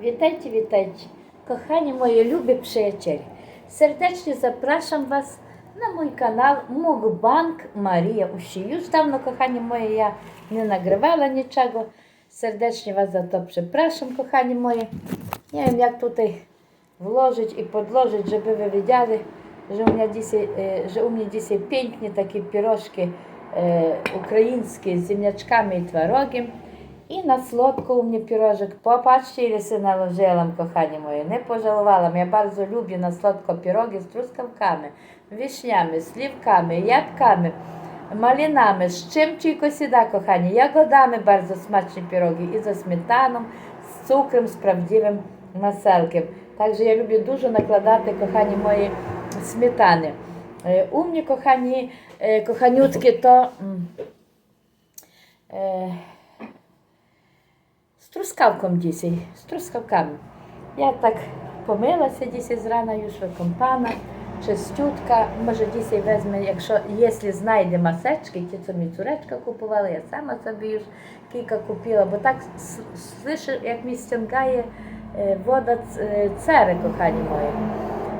Witajcie, witajcie. Kochani moi lubię przyjaciele. Serdecznie zapraszam Was na mój kanał Mukbang Maria Usi. Już dawno, kochani moje, ja nie nagrywała niczego. Serdecznie Was za to przepraszam, kochani moje. Nie wiem, jak tutaj włożyć i podłożyć, żeby Wy wiedzieli, że u mnie dzisiaj, że u mnie dzisiaj pięknie takie pierożki ukraińskie z ziemniaczkami i twarogiem. І на слодку мені пірожок. Попачили си наложила, кохані мої, не пожалувала. Я дуже люблю на сладко піроги з трускавками, вішнями, слівками, ябками, малинами, з чим тільки сіда, кохані. Ягодами дуже смачні піроги. І за сметаном, з цукром, з правдивим маселком. Також я люблю дуже накладати, кохані мої, сметани. Е, умні, кохані, е, коханютки, то... Е, трускавком дісі, з трускавками. Я так помилася дісі з раною, що компана, чистютка. Може, дісі візьме, якщо якщо знайде масечки, ті, що мені цуречка купувала, я сама собі ж кілька купила, бо так слышу, як мені стягає е, вода цери, кохані мої.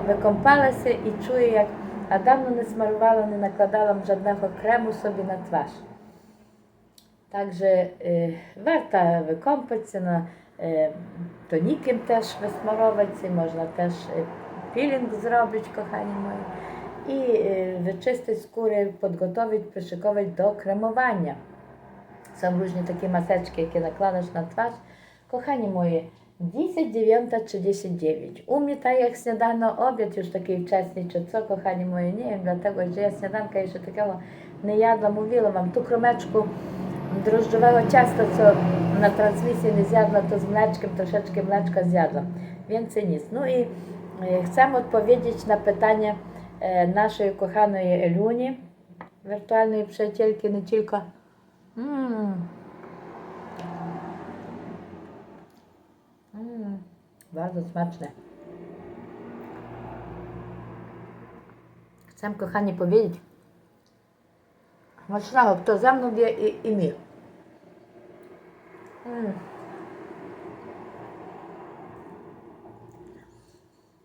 Викомпалася і чую, як а не смарувала, не накладала жодного крему собі на тваш. Также е, варта викампується, на е, тоніким теж висмаровується, можна теж е, пілінг зробити, кохані мої. І вичистити скури, підготовити, пришиковувати до кремування. Це різні такі масечки, які накладеш на твар. Кохані мої, 10.9.39. У мене так як сніданок обід, уж такий вчасний чи це, кохані мої, не, для того, що я сніданка ще такого не ядла, мовила вам ту кромечку дрожжового тіста, що на трансмісії не з'ядла, то з млечком трошечки млечка з'ядла. Він це ніс. Ну і Chcemy odpowiedzieć na pytanie naszej kochanej Eluni, wirtualnej przyjacielki, nie tylko. Mm. Mm. Bardzo smaczne. Chcę, kochani, powiedzieć, smacznego, kto za mną wie i, i mi.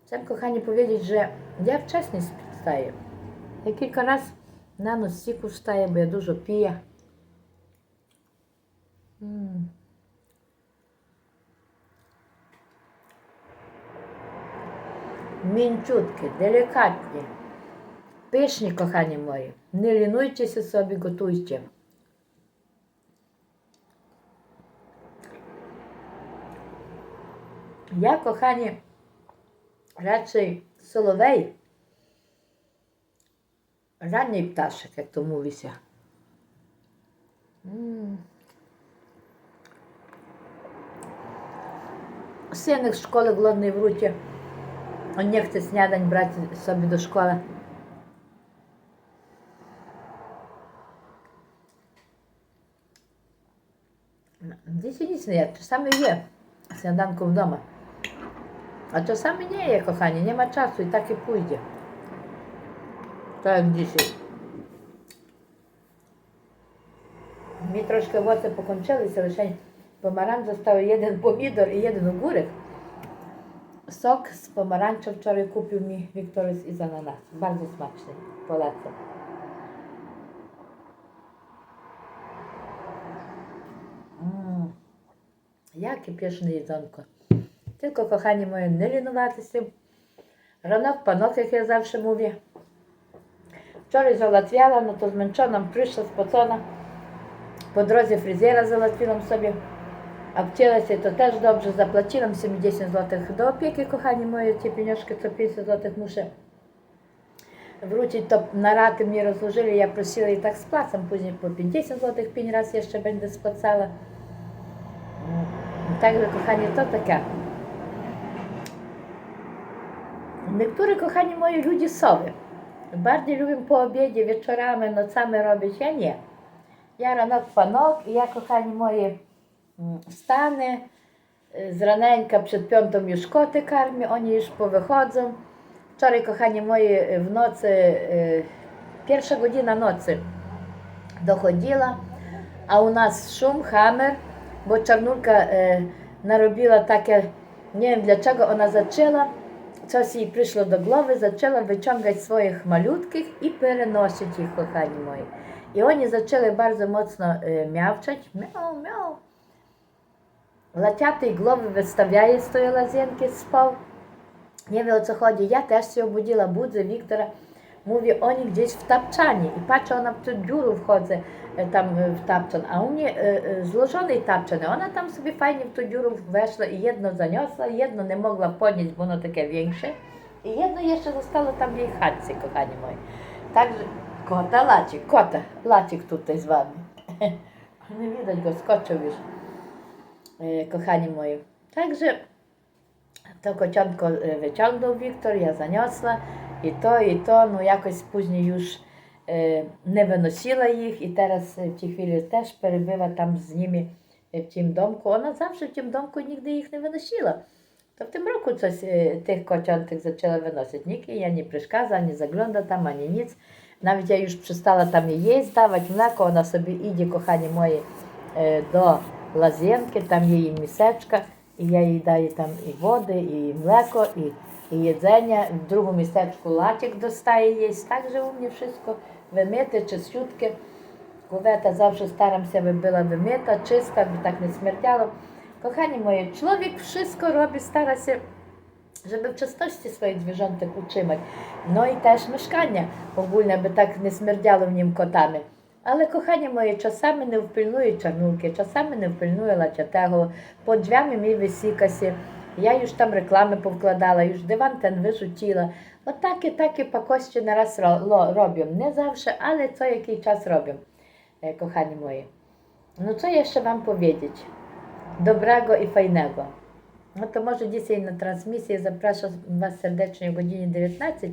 Chciałem, kochani, powiedzieć, że ja wcześniej wstaję. Ja kilka razy na noc z ciku wstaję, bo ja dużo piję. Mm. Mięciutkie, delikatnie. Pysznie, kochani moi. Nie linujcie się sobie, gotujcie. Я, кохані, радше соловей, ранній пташик, як то мовиться. Синик з школи голодний в руті. Он не хоче снядань брати собі до школи. Десь і дійсно є, саме є сніданком вдома. A czasami nie je, kochanie, nie ma czasu i takie pójdzie. Tak dzisiaj. Mi troszkę owoce pokończyły, leszeń pomarańcz został jeden pomidor i jeden ogórek. Sok z pomarańczy wczoraj kupił mi Wiktorys i z Bardzo smaczny, polecam. Mm. Jakie pieszne jedzonko. Tylko, kochani moje, nie linowatися. z tym. Rano po nocy, jak ja zawsze mówię. Wczoraj załatwiałam, no to zmęczona, przyszła, spocona. Po drodze fryzjera załatwiłam sobie. Обтілася, то теж добре, заплатила 70 злотих до опіки, кохані мої, ці піньошки, це 50 злотих муше вручить, то на рати мені розложили, я просила і так з плацем, пізніше по 50 злотих пінь раз я ще буде сплацала. Так же, кохані, то таке. Niektórzy, kochani moi ludzie, sowy. Bardziej lubią po obiedzie, wieczorami, nocami robić. Ja nie. Ja rano panok i ja, kochani moi, mm, wstanę y, z raneńka przed piątą już koty karmię, oni już powychodzą. Wczoraj, kochani moi, w nocy, y, pierwsza godzina nocy dochodziła, a u nas szum, hammer, bo czarnulka y, narobiła takie, nie wiem dlaczego ona zaczęła, Coś jej przyszło do głowy, zaczęła wyciągać swoich malutkich i przenosić ich, kochani moi. I oni zaczęli bardzo mocno miawczeć, miau, miau. Латятий глоби виставляє з тої лазінки, спав. Не о це ході. Я теж сьогодні будила будзе Віктора. mówię, oni gdzieś w tapczanie i patrzę, ona w to dziurę wchodzę e, tam e, w tapczan, a u mnie e, złożonej tapczan, ona tam sobie fajnie w to dziurę weszła i jedno zaniosła, jedno nie mogła podnieść, bo ono takie większe i jedno jeszcze zostało tam w jej chatce, kochani moi. Także kota, lacik, kota, lacik tutaj z wami. nie widać go, skoczył już, kochani moi. Także to kociątko wyciągnął Wiktor, ja zaniosła. і то, і то, ну якось пізніше ж е, не виносила їх, і зараз е, в тій хвилі теж перебила там з ними е, в тім домку. Вона завжди в тім домку ніде їх не виносила. То в тим року щось тих котяток почала виносити. Ніки я ні пришказа, не заглянда там, ані ніц. Навіть я вже перестала там і їй здавати млеко, вона собі іді, кохані мої, до лазєнки, там є її місечка, і я їй даю там і води, і млеко, і jedzenia. W drugim miasteczku laciek dostaje jeść, także u mnie wszystko wymyte, czyściutkie. Kuweta zawsze staram się, by była wymyta, czysta, by tak nie śmierdziało. Kochani moi, człowiek wszystko robi, stara się żeby w czystości swoich zwierzątek utrzymać. No i też mieszkanie ogólne, by tak nie śmierdziało w nim kotami. Але кохання моє часами не впильнує чануки, часами не впильнує лачатего, по дзвями мій висікасі. Я już tam реклами повкладала, już диван ten вижутіла. Отак і так і пакості не раз робимо. Не завжди, але це який час робимо, кохані мої. Ну, що я ще вам повідять? Доброго і файного. No to może dzisiaj na transmisję zapraszam Was serdecznie o godzinie 19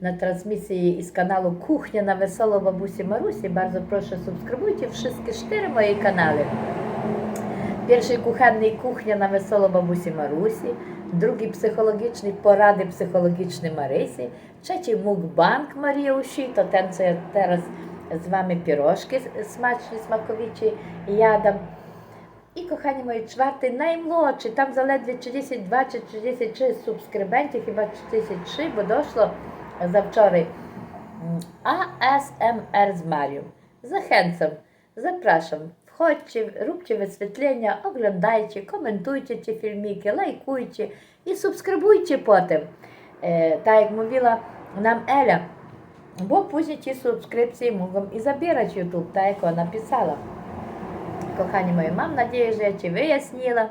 na transmisję z kanału Kuchnia na Wesoło Babusi Marusi. Bardzo proszę subskrybujcie wszystkie cztery moje kanały. Перший кухонний кухня на весело бабусі Марусі, другий психологічний поради психологічний Марисі, третій мукбанк Марія Уші, то тем, це я зараз з вами пірожки смачні, смаковічі ядам. І, кохані мої, чвертий наймолодший, там заледве 42 чи 36 субскрибентів, хіба 43, бо дошло завчора ASMR з Марієм. Захенцем, запрашам. Входьте, рубче висвітлення, оглядайте, коментуйте ці фільміки, лайкуйте і субскрибуйте потім. Е, так як мовила нам Еля, бо пізні ці субскрипції можемо і забирати YouTube, так як вона писала. Кохані мої, мам надію, що я ці вияснила.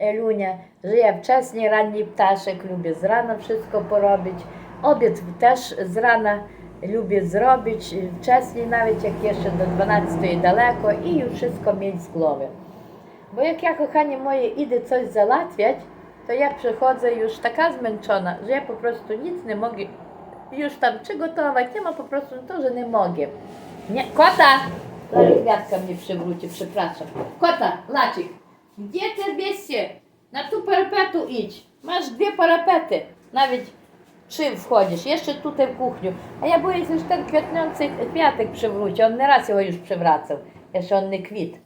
Елюня, що я вчасні ранній пташек люблю, зрана все поробить. Обід теж зрана lubię zrobić y, wcześniej, nawet jak jeszcze do 12 daleko i już wszystko mieć z głowy. Bo jak ja, kochanie moje, idę coś załatwiać, to ja przychodzę już taka zmęczona, że ja po prostu nic nie mogę już tam przygotować, nie ma po prostu to, że nie mogę. Nie, kota! Zaraz gwiazdka mnie przywróci, przepraszam. Kota, Lacik, gdzie ty się? Na tu parapetu idź. Masz dwie parapety. Nawet czym wchodzisz? Jeszcze tutaj w kuchniu. A ja byłem już ten kwiatnący kwiatek przywrócił. On raz go już przywracał. Jeszcze on nie kwit.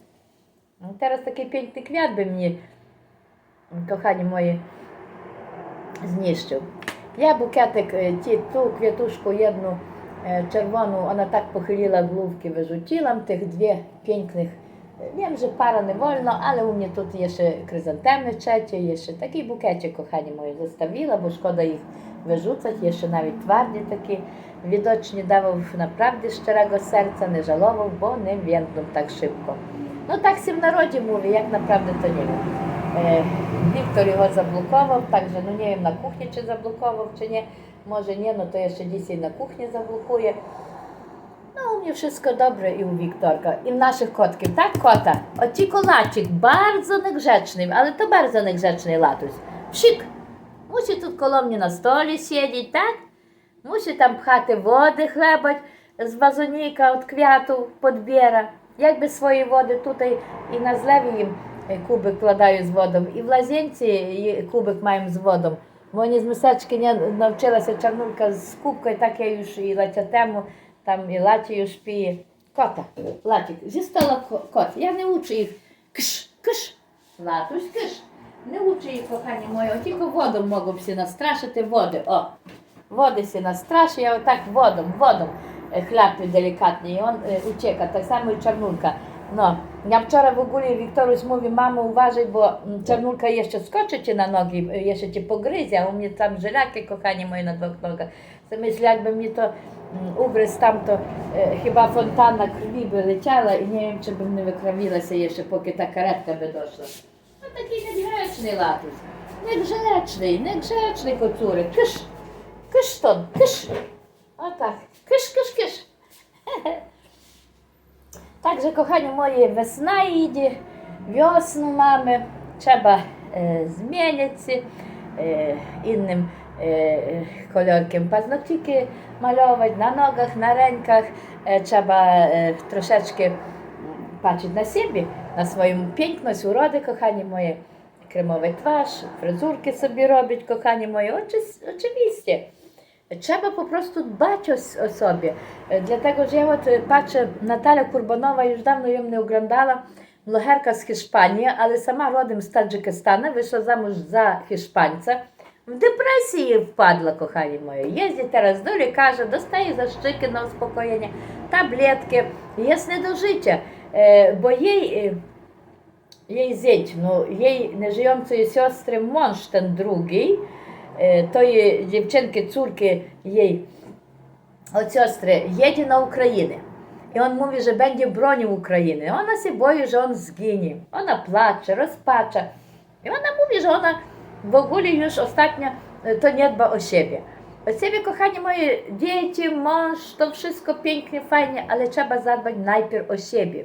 No teraz taki piękny kwiat by mnie, kochani moi, zniszczył. Ja bukietek, e, ci, tu kwiatuszku jedną e, czerwoną, ona tak pochyliła główki, wyrzuciłam tych dwie pięknych Wiem, że para nie wolno, ale u mnie tutaj jeszcze kryzantemy trzecie, jeszcze taki bukiecie, kochani moi, zostawiła, bo szkoda ich wyrzucać, jeszcze nawet twardy taki. Widocznie dawał naprawdę szczerego serca, nie żałował, bo nie więdną tak szybko. No tak się w narodzie mówi, jak naprawdę to nie wiem. E, Wiktor go zablokował, także no nie wiem, na kuchni czy zablokował, czy nie. Może nie, no to jeszcze dzisiaj na kuchni zablokuje mnie wszystko dobre i u Wiktorka, i u naszych kotków, tak kota? Oczykolacik, bardzo niegrzeczny, ale to bardzo niegrzeczny latuś. Psik, musi tu коло mnie na stole siedzieć, tak? Musi tam pchać wody chlebać z wazonika od kwiatów podbiera. Jakby swojej wody tutaj i na zlewie im kubek kładаю z wodą, i w łazience kubek mają z wodą. Бо вони з мисочки не навчилася чарнулька з кубкою, так я її і летя тему Там і Латію шпіє. Кота. Латік. Зі стола кот. Я не учу їх. Кш, кш. Латусь, кш. Не учу їх, кохані моє, тільки воду можу всі настрашити, води. О. Води всі настрашу, я отак водом, водом хляпі делікатні, і він утека, так само і чорнулька. No, ja wczoraj w ogóle Wiktoruś mówi, mamo uważaj, bo czarnulka jeszcze skoczy cię na nogi, jeszcze cię pogryzie, a u mnie tam żelakie, kochanie moje, na dwóch nogach. Це мисля, якби мені то убрис там, то е, хіба фонтанна крові би летяла і не вим, чи б не викравілася ще, поки та каретка би дошла. Ну такий негречний латус. Негречний, негречний коцурик. Киш, Киш тон. киш. Отак. Киш, киш, киш. Так же, кохані мої, весна їде, весну мами, треба е, змінитися е, інним kolorkiem paznokciki malować, na nogach, na rękach. Trzeba troszeczkę patrzeć na siebie, na swoją piękność, urodę, kochanie moje, kremowe twarz, fryzurki sobie robić, kochanie moje, Oczy, oczywiście. Trzeba po prostu dbać o, o sobie. Dlatego, że ja od patrzę, Natalia Kurbanowa, już dawno ją nie oglądała, blogerka z Hiszpanii, ale sama rodem z Tadżykistanu, wyszła zamąż za Hiszpańca. В депресії впадла, кохані мої. Їздить Тарас Долі, каже, достає за щики на успокоєння, таблетки, яснедожиття, е, бо їй е, їй зять, ну, їй нежиємцеї сестри Монштен другий, е, тої дівчинки, цурки їй от сестри, їде на Україну. I on mówi, że będzie bronił Ukrainy. Ona się boi, że on zginie. Ona płacze, rozpacza. I ona mówi, że ona Богулі ж ostatnia to nie dba o siebie. O siebie, kochani moje, dzieci, mąż, to wszystko pięknie, fajnie, ale trzeba zadbać najpierw o siebie.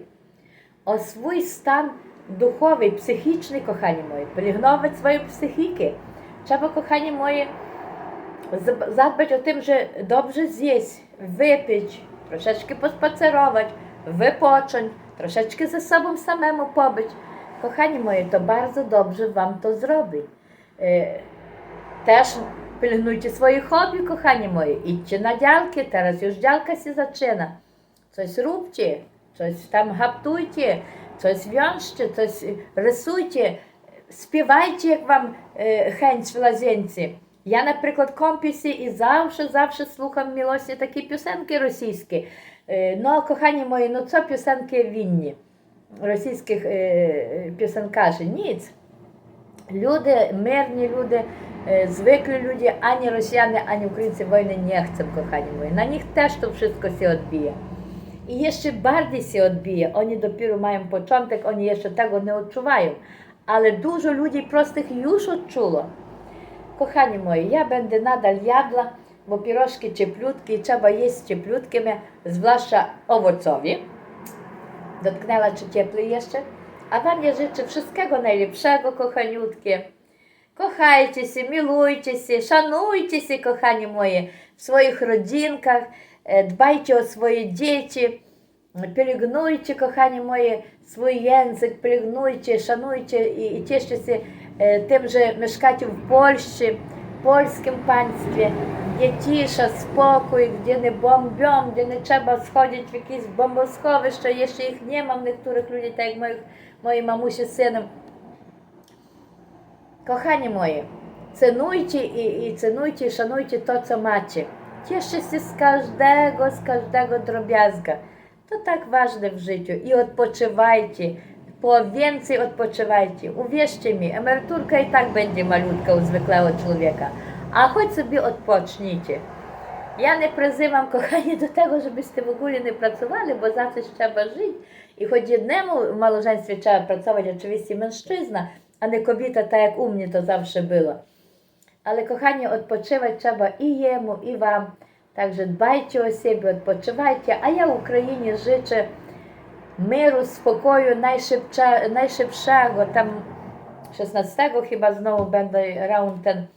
O swój stan duchowy, psychiczny, kochani moi, pielęgnować swoją psychikę. Trzeba, kochani moje, zadbać o tym, że dobrze zjeść, wypić, troszeczkę pospacerować, wypocząć, troszeczkę ze sobą samemu pobyć. Kochani moje, to bardzo dobrze Wam to zrobi. Е, теж пильнуйте свої хобі, кохані мої, ідьте на дялки, зараз ж дялка зачина. Щось рубте, щось там гаптуйте, щось в'янште, щось рисуйте, співайте, як вам е, хенч в лазенці. Я, наприклад, компісі і завжди завжди слухав мілосі такі пісенки російські. Е, ну, кохані мої, ну це пісенки вінні, російських пісенкажів. Ніць люди, мирні люди, звиклі люди, ані росіяни, ані українці війни не хочуть, кохані мої. На них теж то все się odbije. I jeszcze bardziej się odbije. Oni dopiero mają początek, oni jeszcze tego nie odczuwają. Ale dużo ludzi prostych już odczuło. Kochani moi, ja będę nadal jadła, bo pierożki cieplutkie i trzeba jeść cieplutkie, zwłaszcza owocowi. Dotknęła czy ciepły jeszcze? A Wam ja życzę wszystkiego najlepszego, kochaniutkie. Kochajcie się, milujcie się, szanujcie się, kochani moje, w swoich rodzinkach, dbajcie o swoje dzieci, pielęgnujcie, kochani moje, swój język, pielęgnujcie, szanujcie i, i cieszcie się tym, że mieszkacie w Polsce. польським панстві, є тіша, спокій, де не бомбьом, де не треба сходити в якісь бомбосховища, є ще їх нема в некоторих людей, так як моїх, мої мамусі з сином. Kochani moje, cenujcie i, i cenujcie i szanujcie to, co macie. Cieszcie się z każdego, z każdego drobiazga. To tak ważne w życiu. I odpoczywajcie, więcej odpoczywajcie, uwierzcie mi, emeryturka i tak będzie malutka u zwykłego człowieka, a choć sobie odpocznijcie. Ja nie prizywam, kochani, do tego, żebyście w ogóle nie pracowali, bo za coś trzeba żyć. I choć jednemu w małżeństwie trzeba pracować, oczywiście mężczyzna, a nie kobieta, tak jak u mnie to zawsze było. Ale kochani, odpoczywać trzeba i jemu, i wam. Także dbajcie o siebie, odpoczywajcie, a ja Ukrainie życzę миру, спокою найшибче, найшибшого. Там 16-го chyba znowu będę round ten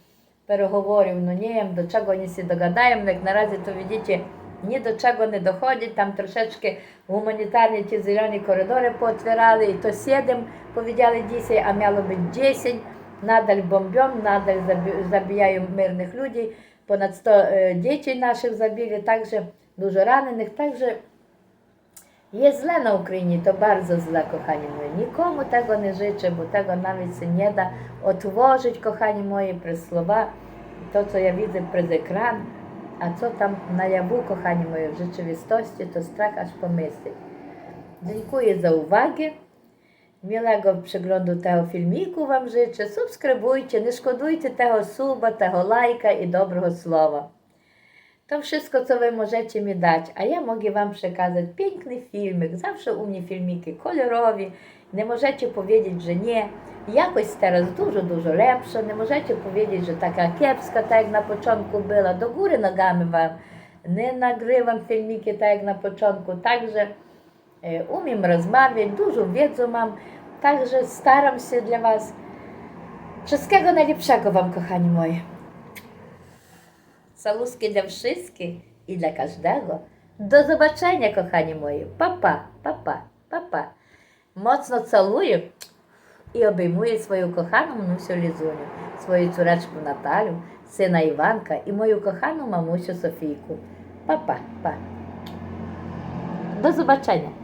ну ні, до чого не всі догадаємо, як наразі то видите, ні до чого не доходять, там трошечки гуманітарні ті зелені коридори поотвірали, і то 7 повідяли 10, а мало би 10, надаль бомбьом, надаль забіяємо мирних людей, понад 100 е, дітей наших забили, також дуже ранених, також Є зле на Україні, то bardzo зле, kochani moi. Нікому tego не życzę, бо tego навіть це не да отвожить, кохані мої, през слова, то, що я бачу пред екран, а що там наяву, кохані мої, в rzeczywistości, то страх аж pomyśleć. Dziękuję za uwagę. Miłego przeglądu tego filmiku Wam życzę. Subskrybujcie, nie szkodujcie tego suba, tego lajka i dobrego słowa. To wszystko, co Wy możecie mi dać, a ja mogę Wam przekazać piękny filmik. Zawsze u mnie filmiki kolorowi. Nie możecie powiedzieć, że nie. Jakość teraz dużo, dużo lepsza. Nie możecie powiedzieć, że taka kiepska, tak jak na początku była. Do góry nogami Wam nie nagrywam filmiki tak jak na początku. Także e, umiem rozmawiać, dużo wiedzy mam. Także staram się dla Was. Wszystkiego najlepszego Wam, kochani moi. Салузки для вшиски і для кожного. До побачення, кохані мої, Папа, папа, папа. па Моцно цілую і обіймую свою кохану мнусю Лізуню, свою цуречку Наталю, сина Іванка і мою кохану мамусю Софійку. Папа, па па. До побачення.